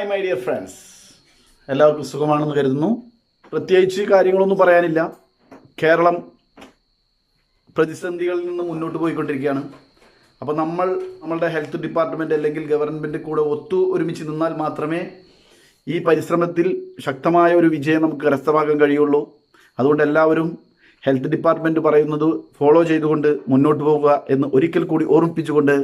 Hi my dear friends എല്ലാവർക്കും സുഖമാണെന്ന് കരുതുന്നു. പ്രത്യേകിച്ച് കാര്യങ്ങളൊന്നും പറയാനില്ല. കേരളം പ്രതിസന്ധികളിൽ നിന്ന് മുന്നോട്ട് പോയിക്കൊണ്ടിരിക്കുകയാണ്. അപ്പോൾ നമ്മൾ നമ്മളുടെ ഹെൽത്ത് ഡിപ്പാർട്ട്മെന്റ് അല്ലെങ്കിൽ ഗവൺമെന്റ് കൂടെ ഒത്തു ഒരുമിച്ച് നിന്നാൽ മാത്രമേ ഈ പരിശ്രമത്തിൽ ശക്തമായ ഒരു വിജയം നമുക്ക് കരസ്ഥമാക്കാൻ കഴിയുള്ളൂ. അതുകൊണ്ട് എല്ലാവരും ഹെൽത്ത് ഡിപ്പാർട്ട്മെന്റ് പറയുന്നത് ഫോളോ ചെയ്തുകൊണ്ട് മുന്നോട്ട് പോവുക എന്ന് ഒരിക്കൽ കൂടി ഓർമ്മിപ്പിച്ചുകൊണ്ട്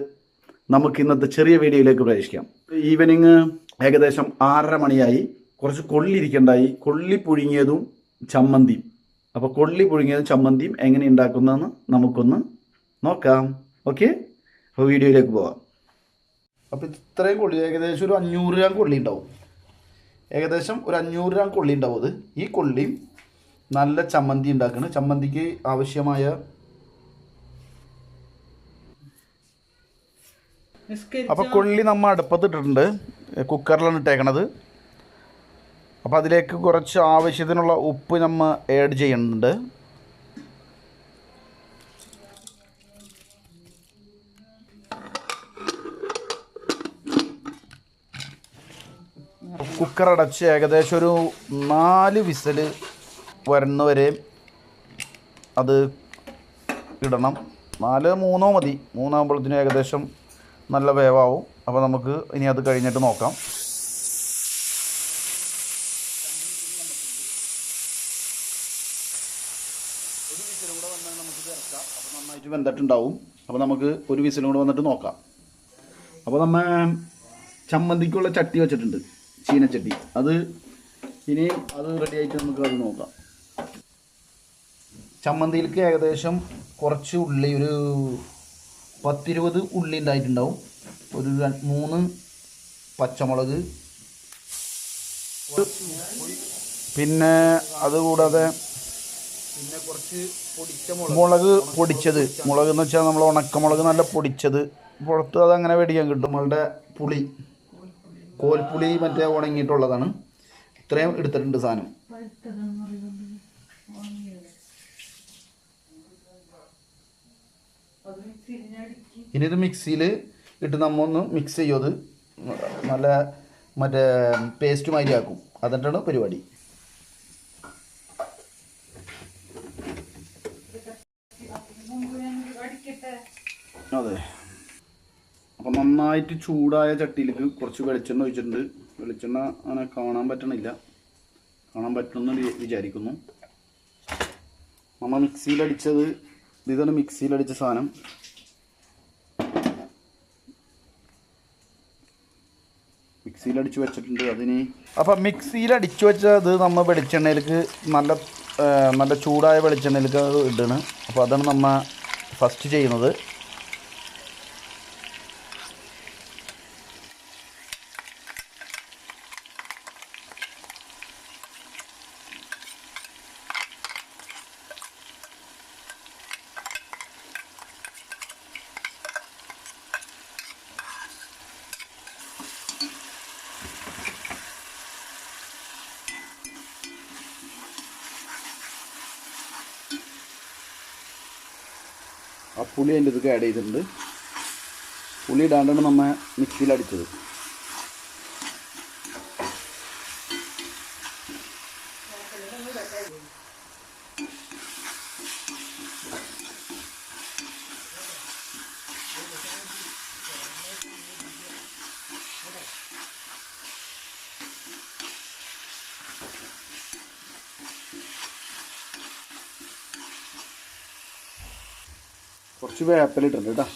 നമുക്ക് ഇന്നത്തെ ചെറിയ വീഡിയോയിലേക്ക് പ്രവേശിക്കാം. ഈവനിങ് ഏകദേശം ആറര മണിയായി. കുറച്ച് കൊള്ളി ഇരിക്കണ്ടായി കൊള്ളി പുഴുങ്ങിയതും ചമ്മന്തിയും. അപ്പോൾ കൊള്ളി പുഴുങ്ങിയതും ചമ്മന്തിയും എങ്ങനെ ഉണ്ടാക്കുന്നതെന്ന് നമുക്കൊന്ന് നോക്കാം. ഓക്കെ? അപ്പോൾ വീഡിയോയിലേക്ക് പോവാം. അപ്പോൾ ഇത്രയും കൊള്ളി ഏകദേശം ഒരു അഞ്ഞൂറ് ഗ്രാം കൊള്ളി ഉണ്ടാവും. ഏകദേശം ഒരു അഞ്ഞൂറ് ഗ്രാം കൊള്ളി ഉണ്ടാവും അത്. ഈ കൊള്ളിയും നല്ല ചമ്മന്തി ഉണ്ടാക്കണം. ചമ്മന്തിക്ക് ആവശ്യമായ അപ്പോൾ കൊള്ളി നമ്മൾ അടുപ്പത്തിട്ടിട്ടുണ്ട്. കുക്കറിലാണ് ഇട്ടേക്കണത്. അപ്പോൾ അതിലേക്ക് കുറച്ച് ആവശ്യത്തിനുള്ള ഉപ്പ് നമ്മൾ ആഡ് ചെയ്യുന്നുണ്ട് കുക്കർ അടച്ച് ഏകദേശം ഒരു നാല് വിസൽ വരുന്നവരെ അത് ഇടണം. നാല് മൂന്നോ മതി. മൂന്നാകുമ്പോഴത്തേനും ഏകദേശം നല്ല വേവാവും. അപ്പോൾ നമുക്ക് ഇനി അത് കഴിഞ്ഞിട്ട് നോക്കാം. നന്നായിട്ട് വെന്തിട്ടുണ്ടാവും. അപ്പോൾ നമുക്ക് ഒരു വിസിലും കൂടെ വന്നിട്ട് നോക്കാം. അപ്പോൾ നമ്മൾ ചമ്മന്തിക്കുള്ള ചട്ടി വെച്ചിട്ടുണ്ട്. ചീനച്ചട്ടി. അത് ഇനി അത് റെഡി ആയിട്ട് നമുക്ക് അത് നോക്കാം. ചമ്മന്തിയിലേക്ക് ഏകദേശം കുറച്ച് ഉള്ളി ഒരു പത്തിരുപത് ഉള്ളി ഉണ്ടായിട്ടുണ്ടാവും ഒരു മൂന്ന് പച്ചമുളക്. പിന്നെ അതുകൂടാതെ പിന്നെ കുറച്ച് പൊടിച്ച മുളക്. പൊടിച്ചത്. മുളക് എന്ന് വെച്ചാൽ നമ്മൾ ഉണക്കമുളക് നല്ല പൊടിച്ചത്. പുറത്ത് അത് അങ്ങനെ മേടിക്കാൻ കിട്ടും. നമ്മളുടെ പുളി. കോൽപ്പുളി മറ്റേ ഉണങ്ങിയിട്ടുള്ളതാണ്. ഇത്രയും എടുത്തിട്ടുണ്ട് സാധനം. ഇനി ഇത് മിക്സിയിൽ ഇട്ട് നമ്മ ഒന്ന് മിക്സ് ചെയ്യും അത് നല്ല മറ്റേ പേസ്റ്റ് മാതിരി ആക്കും. അതിട്ടാണ് പരിപാടി? അതെ. അപ്പം നന്നായിട്ട് ചൂടായ ചട്ടിയിലേക്ക് കുറച്ച് വെളിച്ചെണ്ണ ഒഴിച്ചിട്ടുണ്ട്. വെളിച്ചെണ്ണ അങ്ങനെ കാണാൻ പറ്റണില്ല. കാണാൻ പറ്റുമെന്ന് വിചാരിക്കുന്നു. നമ്മൾ മിക്സിയിലടിച്ചത് ഇതാണ് മിക്സിയിലടിച്ച സാധനം. മിക്സിയിലടിച്ച് വെച്ചിട്ടുണ്ട് അതിന്. അപ്പം മിക്സിയിലടിച്ച് വെച്ചത് നമ്മൾ വെളിച്ചെണ്ണയിലേക്ക് നല്ല നല്ല ചൂടായ വെളിച്ചെണ്ണയിലേക്ക് ഇടണം. അപ്പോൾ അതാണ് നമ്മൾ ഫസ്റ്റ് ചെയ്യുന്നത്. പുളി അതിന്റെ ഇതൊക്കെ ആഡ് ചെയ്തിട്ടുണ്ട്. പുളി ഇടാണ്ടാണ് നമ്മൾ മിക്സിയിൽ അടിച്ചത്. കുറച്ച് വേപ്പലിട്ടുണ്ട് കേട്ടോ.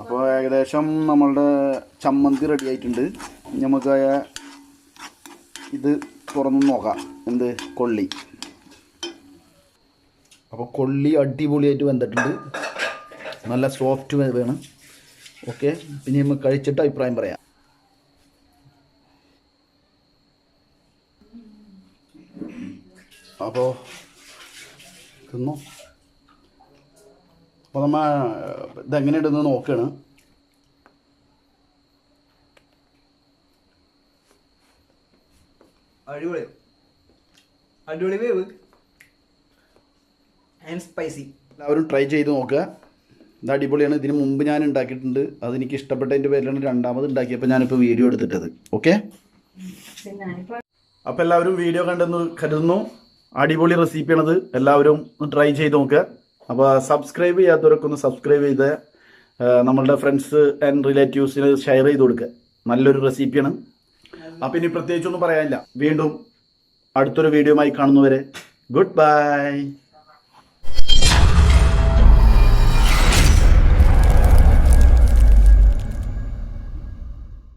അപ്പോൾ ഏകദേശം നമ്മളുടെ ചമ്മന്തി റെഡി ആയിട്ടുണ്ട്. നമുക്ക് ഇത് തുറന്ന് നോക്കാം. എന്ത്? കൊള്ളി. അപ്പോൾ കൊള്ളി അടിപൊളിയായിട്ട് വെന്തിട്ടുണ്ട്. നല്ല സോഫ്റ്റ് വേണം. ഓക്കെ? പിന്നെ നമുക്ക് കഴിച്ചിട്ട് അഭിപ്രായം പറയാം. അപ്പോൾ തിന്നു? അപ്പോൾ ഇതെങ്ങനെ ഇതെങ്ങനെയുണ്ടെന്ന് നോക്കുകയാണ് അടിപൊളി അടിപൊളി വേവ്. ആൻഡ് സ്പൈസി എല്ലാവരും ട്രൈ ചെയ്ത് നോക്കുക. ഇത് അടിപൊളിയാണ്. ഇതിന് മുമ്പ് ഞാൻ ഉണ്ടാക്കിയിട്ടുണ്ട്. അത് എനിക്ക് ഇഷ്ടപ്പെട്ടതിന്റെ പേരിലാണ് രണ്ടാമത് ഉണ്ടാക്കിയപ്പോൾ ഞാനിപ്പോൾ വീഡിയോ എടുത്തിട്ടത്. ഓക്കെ? അപ്പോൾ എല്ലാവരും വീഡിയോ കണ്ടെന്ന് കരുതുന്നു. അടിപൊളി റെസിപ്പിയാണത്. എല്ലാവരും ട്രൈ ചെയ്ത് നോക്കുക അപ്പോൾ സബ്സ്ക്രൈബ് ചെയ്യാത്തവരൊക്കെ ഒന്ന് സബ്സ്ക്രൈബ് ചെയ്ത്. നമ്മളുടെ ഫ്രണ്ട്സ് ആൻഡ് റിലേറ്റീവ്സിന് ഷെയർ ചെയ്ത് കൊടുക്കുക നല്ലൊരു റെസിപ്പിയാണ്. അപ്പം ഇനി പ്രത്യേകിച്ചൊന്നും പറയാനില്ല. വീണ്ടും അടുത്തൊരു വീഡിയോ വീഡിയോയുമായി കാണുന്നവരെ ഗുഡ് ബൈ